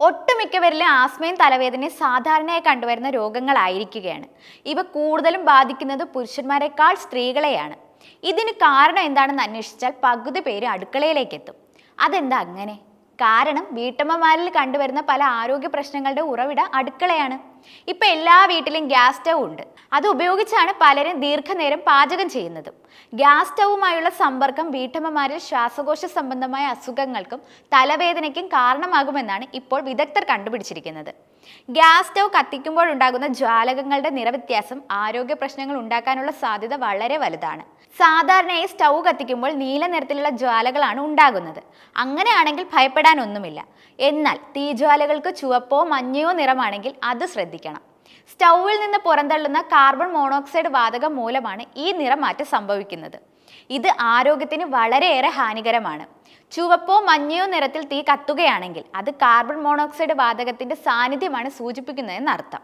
ഒട്ടുമിക്കവരിലും ആസ്മയും തലവേദനയും സാധാരണയായി കണ്ടുവരുന്ന രോഗങ്ങളായിരിക്കുകയാണ്. ഇവ കൂടുതലും ബാധിക്കുന്നത് പുരുഷന്മാരെക്കാൾ സ്ത്രീകളെയാണ്. ഇതിന് കാരണം എന്താണെന്ന് അന്വേഷിച്ചാൽ പകുതി പേര് അടുക്കളയിലേക്ക് എത്തും അതെന്താ അങ്ങനെ? കാരണം വീട്ടമ്മമാരിൽ കണ്ടുവരുന്ന പല ആരോഗ്യ പ്രശ്നങ്ങളുടെ ഉറവിട അടുക്കളയാണ്. ഇപ്പൊ എല്ലാ വീട്ടിലും ഗ്യാസ് സ്റ്റൗ ഉണ്ട്. അത് ഉപയോഗിച്ചാണ് പലരും ദീർഘനേരം പാചകം ചെയ്യുന്നത്. ഗ്യാസ് സ്റ്റൗവുമായുള്ള സമ്പർക്കം വീട്ടമ്മമാരിൽ ശ്വാസകോശ സംബന്ധമായ അസുഖങ്ങൾക്കും തലവേദനയ്ക്കും കാരണമാകുമെന്നാണ് ഇപ്പോൾ വിദഗ്ധർ കണ്ടുപിടിച്ചിരിക്കുന്നത്. ഗ്യാസ് സ്റ്റൗ കത്തിക്കുമ്പോൾ ഉണ്ടാകുന്ന ജ്വാലകങ്ങളുടെ നിറവ്യത്യാസം ആരോഗ്യ പ്രശ്നങ്ങൾ ഉണ്ടാക്കാനുള്ള സാധ്യത വളരെ വലുതാണ്. സാധാരണയായി സ്റ്റൗ കത്തിക്കുമ്പോൾ നീല നിറത്തിലുള്ള ജ്വാലകളാണ് ഉണ്ടാകുന്നത്. അങ്ങനെയാണെങ്കിൽ ഭയപ്പെടാനൊന്നുമില്ല. എന്നാൽ തീജ്വാലകൾക്ക് ചുവപ്പോ മഞ്ഞയോ നിറമാണെങ്കിൽ അത് ശ്രദ്ധിക്കണം. സ്റ്റൗവിൽ നിന്ന് പുറന്തള്ളുന്ന കാർബൺ മോണോക്സൈഡ് വാതകം മൂലമാണ് ഈ നിറമാറ്റം സംഭവിക്കുന്നത്. ഇത് ആരോഗ്യത്തിന് വളരെയേറെ ഹാനികരമാണ്. ചുവപ്പോ മഞ്ഞയോ നിറത്തിൽ തീ കത്തുകയാണെങ്കിൽ അത് കാർബൺ മോണോക്സൈഡ് വാതകത്തിന്റെ സാന്നിധ്യമാണ് സൂചിപ്പിക്കുന്നതെന്ന് അർത്ഥം.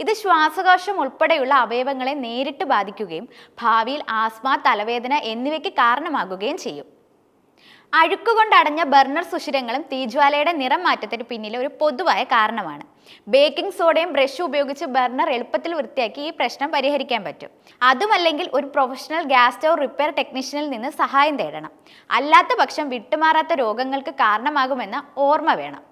ഇത് ശ്വാസകോശം ഉൾപ്പെടെയുള്ള അവയവങ്ങളെ നേരിട്ട് ബാധിക്കുകയും ഭാവിയിൽ ആസ്മ തലവേദന എന്നിവയ്ക്ക് കാരണമാകുകയും ചെയ്യും. അഴുക്കുകൊണ്ടടഞ്ഞ ബർണർ സുഷിരങ്ങളും തീജ്വാലയുടെ നിറം മാറ്റത്തിന് പിന്നിലെ ഒരു പൊതുവായ കാരണമാണ്. ബേക്കിംഗ് സോഡയും ബ്രഷും ഉപയോഗിച്ച് ബർണർ എളുപ്പത്തിൽ വൃത്തിയാക്കി ഈ പ്രശ്നം പരിഹരിക്കാൻ പറ്റും. അതുമല്ലെങ്കിൽ ഒരു പ്രൊഫഷണൽ ഗ്യാസ് സ്റ്റൗ റിപ്പയർ ടെക്നീഷ്യനിൽ നിന്ന് സഹായം തേടണം. അല്ലാത്ത പക്ഷം വിട്ടുമാറാത്ത രോഗങ്ങൾക്ക് കാരണമാകുമെന്ന ഓർമ്മ വേണം.